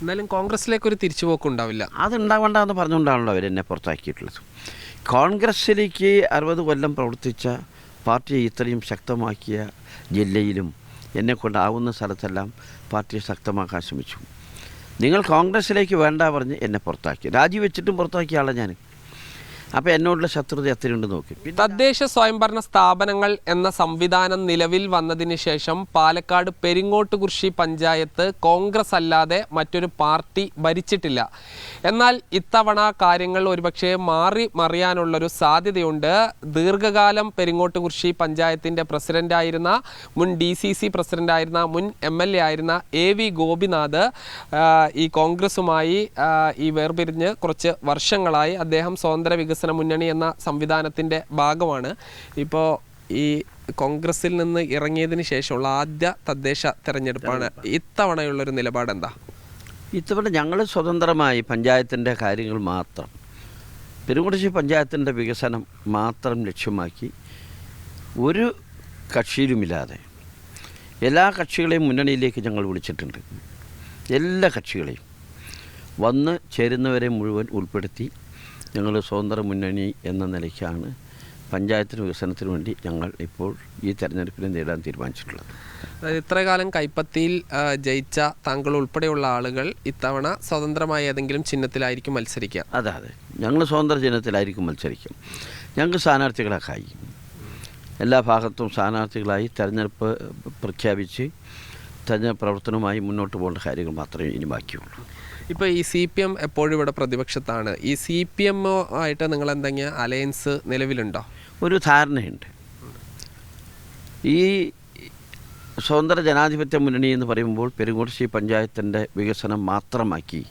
എന്നാലും കോൺഗ്രസിലേക്ക് ഒരു തിരിച്ചുപോക്ക് ഉണ്ടാവില്ല അത് അതുണ്ടാവേണ്ടെന്ന് പറഞ്ഞുകൊണ്ടാണല്ലോ അവരെന്നെ പുറത്താക്കിയിട്ടുള്ളത്. കോൺഗ്രസ്സിലേക്ക് അറുപത് കൊല്ലം പ്രവർത്തിച്ച പാർട്ടിയെ ഇത്രയും ശക്തമാക്കിയ ജില്ലയിലും എന്നെ കൊണ്ടാവുന്ന സ്ഥലത്തെല്ലാം പാർട്ടിയെ ശക്തമാക്കാൻ ശ്രമിച്ചു. നിങ്ങൾ കോൺഗ്രസ്സിലേക്ക് വേണ്ട പറഞ്ഞ് എന്നെ പുറത്താക്കി. രാജിവെച്ചിട്ടും പുറത്താക്കിയ ആളാണ് ഞാൻ അപ്പോൾ എന്നോടുള്ള ശത്രുത എത്രയുണ്ട് നോക്കി. തദ്ദേശ സ്വയംഭരണ സ്ഥാപനങ്ങൾ എന്ന സംവിധാനം നിലവിൽ വന്നതിന് ശേഷം പാലക്കാട് പെരിങ്ങോട്ടുകുറിശി പഞ്ചായത്ത് കോൺഗ്രസ് അല്ലാതെ മറ്റൊരു പാർട്ടി ഭരിച്ചിട്ടില്ല. എന്നാൽ ഇത്തവണ കാര്യങ്ങൾ ഒരുപക്ഷെ മാറി മറിയാനുള്ളൊരു സാധ്യതയുണ്ട്. ദീർഘകാലം പെരിങ്ങോട്ടുകുറിശി പഞ്ചായത്തിന്റെ പ്രസിഡന്റായിരുന്ന മുൻ ഡി സി സി പ്രസിഡന്റായിരുന്ന മുൻ എം എൽ എ ആയിരുന്ന എ വി ഗോപിനാഥ് ഈ കോൺഗ്രസുമായി ഈ വേർപിരിഞ്ഞ് കുറച്ച് വർഷങ്ങളായി അദ്ദേഹം സ്വതന്ത്ര വികസന മുന്നണി എന്ന സംവിധാനത്തിന്റെ ഭാഗമാണ്. ഇപ്പോൾ ഈ കോൺഗ്രസിൽ നിന്ന് ഇറങ്ങിയതിന് ശേഷമുള്ള ആദ്യ തദ്ദേശ തെരഞ്ഞെടുപ്പാണ്. ഇത്തവണയുള്ളൊരു നിലപാട് എന്താ ഇത്തവണ ഞങ്ങൾ സ്വതന്ത്രമായി പഞ്ചായത്തിന്റെ കാര്യങ്ങൾ മാത്രം പെരുങ്കുടിശ്ശി പഞ്ചായത്തിന്റെ വികസനം മാത്രം ലക്ഷ്യമാക്കി ഒരു കക്ഷിയിലുമില്ലാതെ എല്ലാ കക്ഷികളെയും മുന്നണിയിലേക്ക് ഞങ്ങൾ വിളിച്ചിട്ടുണ്ട്. എല്ലാ കക്ഷികളെയും വന്ന് ചേരുന്നവരെ മുഴുവൻ ഉൾപ്പെടുത്തി ഞങ്ങൾ സ്വതന്ത്ര മുന്നണി എന്ന നിലയ്ക്കാണ് പഞ്ചായത്തിന് വികസനത്തിന് വേണ്ടി ഞങ്ങൾ ഇപ്പോൾ ഈ തെരഞ്ഞെടുപ്പിനെ നേടാൻ തീരുമാനിച്ചിട്ടുള്ളത്. അതായത് ഇത്രകാലം കൈപ്പത്തിയിൽ ജയിച്ച താങ്കൾ ഉൾപ്പെടെയുള്ള ആളുകൾ ഇത്തവണ സ്വതന്ത്രമായ ഏതെങ്കിലും ചിഹ്നത്തിലായിരിക്കും മത്സരിക്കുക. അതെ അതെ. ഞങ്ങൾ സ്വതന്ത്ര ചിഹ്നത്തിലായിരിക്കും മത്സരിക്കും. ഞങ്ങൾക്ക് സ്ഥാനാർത്ഥികളെ ആയി എല്ലാ ഭാഗത്തും സ്ഥാനാർത്ഥികളായി തെരഞ്ഞെടുപ്പ് പ്രഖ്യാപിച്ച് തെരഞ്ഞെടുപ്പ് പ്രവർത്തനവുമായി മുന്നോട്ട് പോകേണ്ട കാര്യങ്ങൾ മാത്രമേ ഇനി ബാക്കിയുള്ളൂ. ഇപ്പോൾ ഈ സി പി എം എപ്പോഴും ഇവിടെ പ്രതിപക്ഷത്താണ്. ഈ സി പി എം ആയിട്ട് നിങ്ങൾ എന്തെങ്കിലും അലയൻസ് നിലവിലുണ്ടോ? ഒരു ധാരണയുണ്ട്. ഈ സ്വതന്ത്ര ജനാധിപത്യ മുന്നണി എന്ന് പറയുമ്പോൾ പെരുങ്ങോട്ടുശ്ശി പഞ്ചായത്തിന്റെ വികസനം മാത്രമാക്കി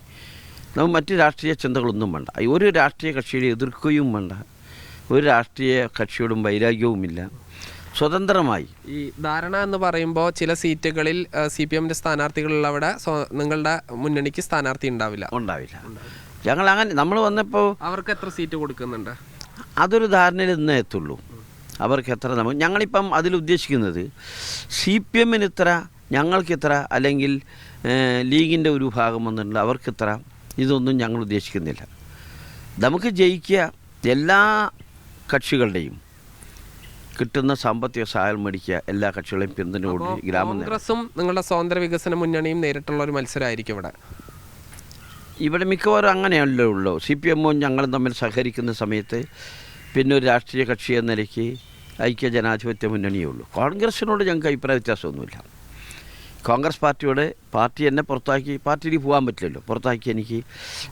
നമുക്ക് മറ്റ് രാഷ്ട്രീയ ചിന്തകളൊന്നും വേണ്ട. ഒരു രാഷ്ട്രീയ കക്ഷിയെ എതിർക്കുകയും വേണ്ട. ഒരു രാഷ്ട്രീയ കക്ഷിയോടും വൈരാഗ്യവുമില്ല. സ്വതന്ത്രമായി. ഈ ധാരണ എന്ന് പറയുമ്പോൾ ചില സീറ്റുകളിൽ സി പി എമ്മിന്റെ സ്ഥാനാർത്ഥികളുള്ളവിടെ സ്വ- നിങ്ങളുടെ മുന്നണിക്ക് സ്ഥാനാർത്ഥി ഉണ്ടാവില്ല. ഉണ്ടാവില്ല. ഞങ്ങൾ അങ്ങനെ നമ്മൾ വന്നപ്പോൾ അവർക്ക് എത്ര സീറ്റ് കൊടുക്കുന്നുണ്ട്? അതൊരു ധാരണയിൽ ഇന്നേ എത്തുള്ളൂ. അവർക്ക് എത്ര നമ്മൾ ഞങ്ങളിപ്പം അതിൽ ഉദ്ദേശിക്കുന്നത് സി പി എമ്മിന് ഇത്ര ഞങ്ങൾക്ക് ഇത്ര അല്ലെങ്കിൽ ലീഗിന്റെ ഒരു ഭാഗം വന്നിട്ടുണ്ട് അവർക്ക് ഇത്ര ഇതൊന്നും ഞങ്ങൾ ഉദ്ദേശിക്കുന്നില്ല. നമുക്ക് ജയിക്കുക എല്ലാ കക്ഷികളുടെയും കിട്ടുന്ന സാമ്പത്തിക സഹായം മേടിക്കുക എല്ലാ കക്ഷികളെയും പിന്തുണയോട് ഗ്രാമം. കോൺഗ്രസും നിങ്ങളുടെ സ്വാതന്ത്ര്യ വികസന മുന്നണിയും നേരിട്ടുള്ള ഒരു മത്സരമായിരിക്കും ഇവിടെ. ഇവിടെ മിക്കവാറും അങ്ങനെയല്ലേ ഉള്ളൂ. സി പി എമ്മും ഞങ്ങളും തമ്മിൽ സഹകരിക്കുന്ന സമയത്ത് പിന്നെ ഒരു രാഷ്ട്രീയ കക്ഷി എന്ന നിലയ്ക്ക് ഐക്യ ജനാധിപത്യ മുന്നണിയേ ഉള്ളൂ. കോൺഗ്രസിനോട് ഞങ്ങൾക്ക് അഭിപ്രായ വ്യത്യാസമൊന്നുമില്ല. കോൺഗ്രസ് പാർട്ടിയോട് പാർട്ടി എന്നെ പുറത്താക്കി പാർട്ടിയിൽ പോകാൻ പറ്റില്ലല്ലോ. പുറത്താക്കി എനിക്ക്.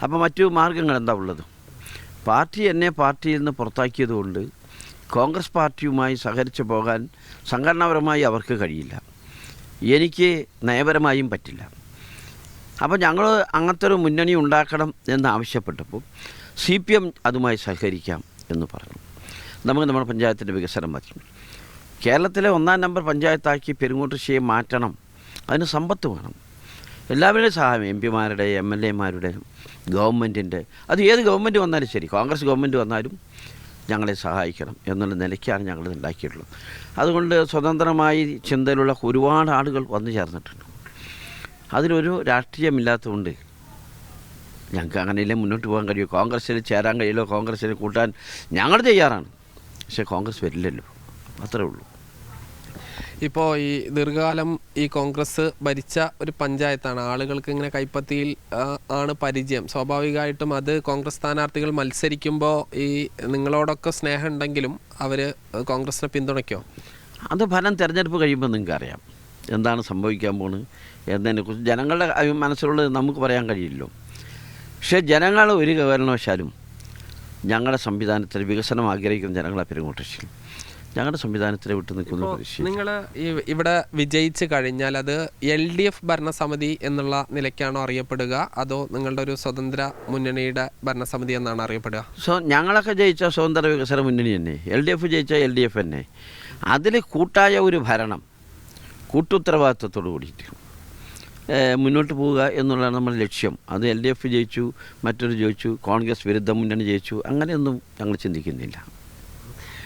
അപ്പോൾ മറ്റു മാർഗങ്ങൾ എന്താ ഉള്ളത്? പാർട്ടി എന്നെ പാർട്ടിയിൽ നിന്ന് പുറത്താക്കിയതുകൊണ്ട് കോൺഗ്രസ് പാർട്ടിയുമായി സഹകരിച്ച് പോകാൻ സംഘടനാപരമായി അവർക്ക് കഴിയില്ല. എനിക്ക് നയപരമായും പറ്റില്ല. അപ്പോൾ ഞങ്ങൾ അങ്ങനത്തെ ഒരു മുന്നണി ഉണ്ടാക്കണം എന്ന് ആവശ്യപ്പെട്ടപ്പോൾ സി പി എം അതുമായി സഹകരിക്കാം എന്ന് പറഞ്ഞു. നമുക്ക് നമ്മുടെ പഞ്ചായത്തിന്റെ വികസനം മതി കേരളത്തിലെ ഒന്നാം നമ്പർ പഞ്ചായത്താക്കി പെരുങ്ങോട്ടുശ്ശിയെ മാറ്റണം. അതിന് സമ്പത്ത് വേണം. എല്ലാവരുടെയും സഹായം എം പിമാരുടെ എം എൽ എമാരുടെ ഗവൺമെന്റിന്റെ അത് ഏത് ഗവൺമെന്റ് വന്നാലും ശരി. കോൺഗ്രസ് ഗവൺമെന്റ് വന്നാലും ഞങ്ങളെ സഹായിക്കണം എന്നുള്ള നിലയ്ക്കാണ് ഞങ്ങൾ ഉണ്ടാക്കിയിട്ടുള്ളത്. അതുകൊണ്ട് സ്വതന്ത്രമായി ചിന്തയിലുള്ള ഒരുപാട് ആളുകൾ വന്നു ചേർന്നിട്ടുണ്ട്. അതിലൊരു രാഷ്ട്രീയമില്ലാത്തതുകൊണ്ട് ഞങ്ങൾക്ക് അങ്ങനെയല്ലേ മുന്നോട്ട് പോകാൻ കഴിയുമോ കോൺഗ്രസ്സിൽ ചേരാൻ കഴിയില്ലോ കോൺഗ്രസ്സിൽ കൂട്ടാൻ ഞങ്ങൾ തയ്യാറാണ്. പക്ഷേ കോൺഗ്രസ് വരില്ലല്ലോ. അത്രേ ഉള്ളൂ. ഇപ്പോൾ ഈ ദീർഘകാലം ഈ കോൺഗ്രസ് ഭരിച്ച ഒരു പഞ്ചായത്താണ്. ആളുകൾക്ക് ഇങ്ങനെ കൈപ്പത്തിയിൽ ആണ് പരിചയം. സ്വാഭാവികമായിട്ടും അത് കോൺഗ്രസ് സ്ഥാനാർത്ഥികൾ മത്സരിക്കുമ്പോൾ ഈ നിങ്ങളോടൊക്കെ സ്നേഹം ഉണ്ടെങ്കിലും അവർ കോൺഗ്രസിനെ പിന്തുണയ്ക്കോ? അത് ഫലം തിരഞ്ഞെടുപ്പ് കഴിയുമ്പോൾ നിങ്ങൾക്ക് അറിയാം എന്താണ് സംഭവിക്കാൻ പോകുന്നത് എന്നതിനെക്കുറിച്ച് ജനങ്ങളുടെ മനസ്സിലുള്ളത് നമുക്ക് പറയാൻ കഴിയില്ലല്ലോ പക്ഷേ ജനങ്ങൾ ഒരു കാരണവശാലും ഞങ്ങളുടെ സംവിധാനത്തിൽ വികസനം ആഗ്രഹിക്കുന്ന ജനങ്ങളെ പെരുങ്ങോട്ടശ്ശി ഞങ്ങളുടെ സംവിധാനത്തിലെ വിട്ടു നിൽക്കുന്ന നിങ്ങൾ ഇവിടെ വിജയിച്ച് കഴിഞ്ഞാൽ അത് എൽ ഡി എഫ് ഭരണസമിതി എന്നുള്ള നിലയ്ക്കാണോ അറിയപ്പെടുക? അതോ നിങ്ങളുടെ ഒരു സ്വതന്ത്ര മുന്നണിയുടെ ഭരണസമിതി എന്നാണ് അറിയപ്പെടുക? സോ ഞങ്ങളൊക്കെ ജയിച്ച സ്വതന്ത്ര വികസന മുന്നണി തന്നെ. എൽ ഡി എഫ് ജയിച്ച എൽ ഡി എഫ് തന്നെ. അതിൽ കൂട്ടായ ഒരു ഭരണം കൂട്ടുത്തരവാദിത്വത്തോടു കൂടിയിട്ട് മുന്നോട്ട് പോവുക എന്നുള്ളതാണ് നമ്മുടെ ലക്ഷ്യം. അത് എൽ ഡി എഫ് ജയിച്ചു മറ്റൊരു ജയിച്ചു കോൺഗ്രസ് വിരുദ്ധ മുന്നണി ജയിച്ചു അങ്ങനെയൊന്നും ഞങ്ങൾ ചിന്തിക്കുന്നില്ല.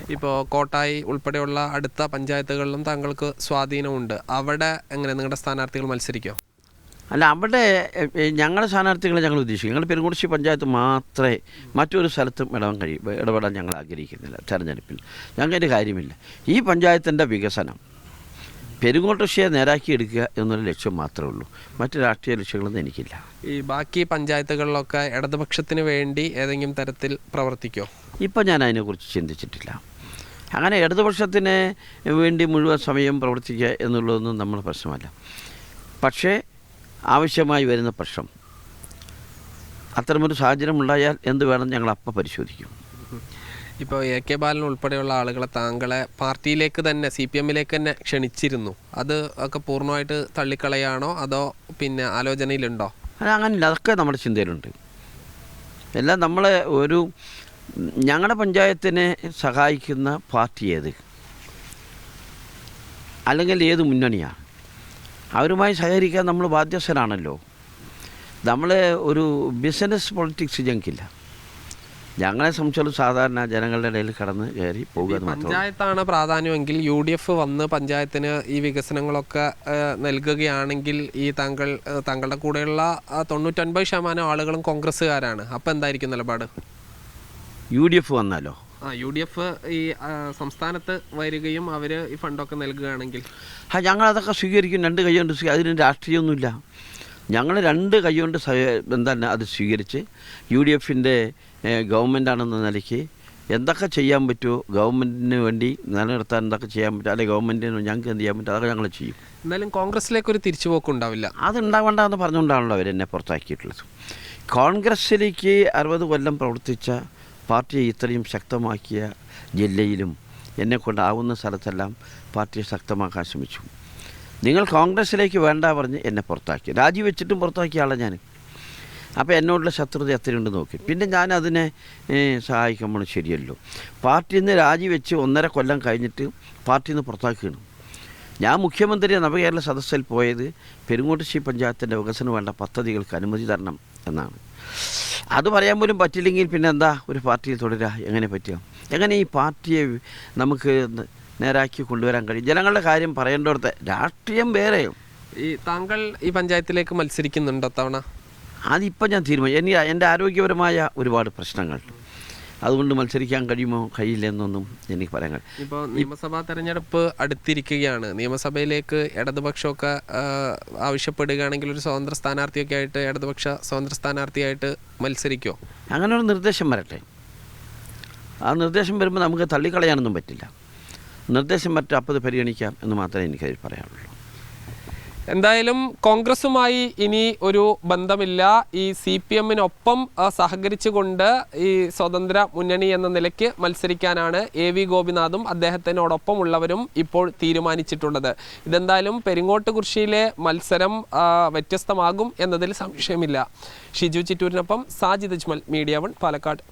ഇപ്പോൾ കോട്ടായി ഉൾപ്പെടെയുള്ള അടുത്ത പഞ്ചായത്തുകളിലും താങ്കൾക്ക് സ്വാധീനമുണ്ട്. അവിടെ എങ്ങനെ നിങ്ങളുടെ സ്ഥാനാർത്ഥികൾ മത്സരിക്കുമോ അല്ല അവിടെ ഞങ്ങളുടെ സ്ഥാനാർത്ഥികളെ ഞങ്ങൾ ഉദ്ദേശിക്കും. ഞങ്ങൾ പെരുങ്കുടിശ്ശി പഞ്ചായത്ത് മാത്രമേ മറ്റൊരു സ്ഥലത്തും ഇടപെടാൻ കഴിയും ഇടപെടാൻ ഞങ്ങൾ ആഗ്രഹിക്കുന്നില്ല തെരഞ്ഞെടുപ്പിൽ. ഞങ്ങൾക്ക് കാര്യമില്ല. ഈ പഞ്ചായത്തിന്റെ വികസനം പെരുങ്കോട്ടൃഷിയെ നേരാക്കി എടുക്കുക എന്നൊരു ലക്ഷ്യം മാത്രമേ ഉള്ളൂ. മറ്റ് രാഷ്ട്രീയ ലക്ഷ്യങ്ങളൊന്നും എനിക്കില്ല. ഈ ബാക്കി പഞ്ചായത്തുകളിലൊക്കെ ഇടതുപക്ഷത്തിന് വേണ്ടി ഏതെങ്കിലും തരത്തിൽ പ്രവർത്തിക്കോ? ഇപ്പം ഞാൻ അതിനെക്കുറിച്ച് ചിന്തിച്ചിട്ടില്ല. അങ്ങനെ ഇടതുപക്ഷത്തിന് വേണ്ടി മുഴുവൻ സമയം പ്രവർത്തിക്കുക എന്നുള്ളതൊന്നും നമ്മൾ പ്രശ്നമല്ല. പക്ഷേ ആവശ്യമായി വരുന്ന പ്രശ്നം അത്തരമൊരു സാഹചര്യം ഉണ്ടായാൽ എന്ത് വേണം ഞങ്ങൾ അപ്പം പരിശോധിക്കും. ഇപ്പോൾ എ കെ ബാലൻ ഉൾപ്പെടെയുള്ള ആളുകളെ താങ്കളെ പാർട്ടിയിലേക്ക് തന്നെ സി പി എമ്മിലേക്ക് തന്നെ ക്ഷണിച്ചിരുന്നു. അത് ഒക്കെ പൂർണമായിട്ട് തള്ളിക്കളയാണോ? അതോ പിന്നെ ആലോചനയിലുണ്ടോ? അത് അങ്ങനെയില്ല. അതൊക്കെ നമ്മുടെ ചിന്തയിലുണ്ട്. എല്ലാം നമ്മൾ ഒരു ഞങ്ങളുടെ പഞ്ചായത്തിനെ സഹായിക്കുന്ന പാർട്ടി ഏത്? അല്ലെങ്കിൽ ഏത് മുന്നണിയാണ് അവരുമായി സഹകരിക്കാൻ നമ്മൾ ബാധ്യസ്ഥരാണല്ലോ. നമ്മൾ ഒരു ബിസിനസ് പൊളിറ്റിക്സ് ഞങ്ങൾക്കില്ല ഞങ്ങളെ സംബന്ധിച്ചോളം സാധാരണ ജനങ്ങളുടെ ഇടയിൽ കടന്ന് കയറി പോകുക. പഞ്ചായത്താണ് പ്രാധാന്യമെങ്കിൽ യു ഡി എഫ് വന്ന് പഞ്ചായത്തിന് ഈ വികസനങ്ങളൊക്കെ നൽകുകയാണെങ്കിൽ ഈ താങ്കൾ താങ്കളുടെ കൂടെയുള്ള തൊണ്ണൂറ്റൊൻപത് ശതമാനം ആളുകളും കോൺഗ്രസ്സുകാരാണ്. അപ്പോൾ എന്തായിരിക്കും നിലപാട്? യു ഡി എഫ് വന്നാലോ? ആ യു ഡി എഫ് ഈ സംസ്ഥാനത്ത് വരികയും അവർ ഈ ഫണ്ടൊക്കെ നൽകുകയാണെങ്കിൽ. ആ ഞങ്ങളതൊക്കെ സ്വീകരിക്കും. രണ്ട് കൈ കൊണ്ട് അതിന് രാഷ്ട്രീയമൊന്നുമില്ല. ഞങ്ങൾ രണ്ട് കൈ കൊണ്ട് എന്താണ് അത് സ്വീകരിച്ച് യു ഡി എഫിന്റെ ഗവൺമെന്റാണെന്ന നിലയ്ക്ക് എന്തൊക്കെ ചെയ്യാൻ പറ്റുമോ ഗവൺമെന്റിന് വേണ്ടി നിലനിർത്താൻ എന്തൊക്കെ ചെയ്യാൻ പറ്റുമോ അല്ലെങ്കിൽ ഗവൺമെന്റിന് ഞങ്ങൾക്ക് എന്ത് ചെയ്യാൻ പറ്റുമോ അതൊക്കെ ഞങ്ങൾ ചെയ്യും. എന്നാലും കോൺഗ്രസിലേക്ക് ഒരു തിരിച്ചുപോക്ക് ഉണ്ടാവില്ല. അതുണ്ടാവേണ്ടെന്ന് പറഞ്ഞുകൊണ്ടാണല്ലോ അവരെന്നെ പുറത്താക്കിയിട്ടുള്ളത്. കോൺഗ്രസ്സിലേക്ക് അറുപത് കൊല്ലം പ്രവർത്തിച്ച പാർട്ടിയെ ഇത്രയും ശക്തമാക്കിയ ജില്ലയിലും എന്നെ കൊണ്ടാവുന്ന സ്ഥലത്തെല്ലാം പാർട്ടിയെ ശക്തമാക്കാൻ ശ്രമിച്ചു. നിങ്ങൾ കോൺഗ്രസ്സിലേക്ക് വേണ്ട പറഞ്ഞ് എന്നെ പുറത്താക്കി. രാജിവെച്ചിട്ടും പുറത്താക്കിയ ആളെ ഞാൻ അപ്പോൾ എന്നോടുള്ള ശത്രുത എത്രയുണ്ട് നോക്കി. പിന്നെ ഞാൻ അതിനെ സഹായിക്കുമ്പോൾ ശരിയല്ലോ. പാർട്ടിയിൽ നിന്ന് രാജിവെച്ച് ഒന്നര കൊല്ലം കഴിഞ്ഞിട്ട് പാർട്ടിയിൽ നിന്ന് പുറത്താക്കുകയാണ്. ഞാൻ മുഖ്യമന്ത്രി നവകേരള സദസ്സിൽ പോയത് പെരുങ്ങോട്ടുശ്ശി പഞ്ചായത്തിന്റെ വികസനം വേണ്ട പദ്ധതികൾക്ക് അനുമതി തരണം എന്നാണ്. അത് പറയാൻ പോലും പറ്റില്ലെങ്കിൽ പിന്നെ എന്താ ഒരു പാർട്ടിയിൽ തുടരുക എങ്ങനെ പറ്റുക എങ്ങനെ ഈ പാർട്ടിയെ നമുക്ക് നേരാക്കി കൊണ്ടുവരാൻ കഴിയും? ജനങ്ങളുടെ കാര്യം പറയേണ്ടടുത്ത് രാഷ്ട്രീയം വേറെ ഈ താങ്കൾ ഈ പഞ്ചായത്തിലേക്ക് മത്സരിക്കുന്നുണ്ടോ തവണ അതിപ്പോൾ ഞാൻ തീരുമാനിച്ചു. എനിക്ക് എന്റെ ആരോഗ്യപരമായ ഒരുപാട് പ്രശ്നങ്ങൾ. അതുകൊണ്ട് മത്സരിക്കാൻ കഴിയുമോ? കഴിയില്ലെന്നൊന്നും എനിക്ക് പറയാൻ കഴിയും ഇപ്പോൾ നിയമസഭാ തെരഞ്ഞെടുപ്പ് അടുത്തിരിക്കുകയാണ്. നിയമസഭയിലേക്ക് ഇടതുപക്ഷമൊക്കെ ആവശ്യപ്പെടുകയാണെങ്കിൽ ഒരു സ്വതന്ത്ര സ്ഥാനാർത്ഥിയൊക്കെ ആയിട്ട് ഇടതുപക്ഷ സ്വതന്ത്ര സ്ഥാനാർത്ഥിയായിട്ട് മത്സരിക്കുമോ അങ്ങനെ ഒരു നിർദ്ദേശം വരട്ടെ. ആ നിർദ്ദേശം വരുമ്പോൾ നമുക്ക് തള്ളിക്കളയാനൊന്നും പറ്റില്ല. നിർദ്ദേശം വരട്ടെ അപ്പോൾ പരിഗണിക്കാം എന്ന് മാത്രമേ എനിക്ക് പറയാനുള്ളൂ. എന്തായാലും കോൺഗ്രസുമായി ഇനി ഒരു ബന്ധമില്ല. ഈ സി പി എമ്മിനൊപ്പം സഹകരിച്ചുകൊണ്ട് ഈ സ്വതന്ത്ര മുന്നണി എന്ന നിലയ്ക്ക് മത്സരിക്കാനാണ് എ വി ഗോപിനാഥും അദ്ദേഹത്തിനോടൊപ്പം ഉള്ളവരും ഇപ്പോൾ തീരുമാനിച്ചിട്ടുള്ളത്. ഇതെന്തായാലും പെരിങ്ങോട്ട് കുർഷിയിലെ മത്സരം വ്യത്യസ്തമാകും എന്നതിൽ സംശയമില്ല. ഷിജു ചിറ്റൂരിനൊപ്പം സാജിദ് അജ്മൽ മീഡിയ വൺ പാലക്കാട്.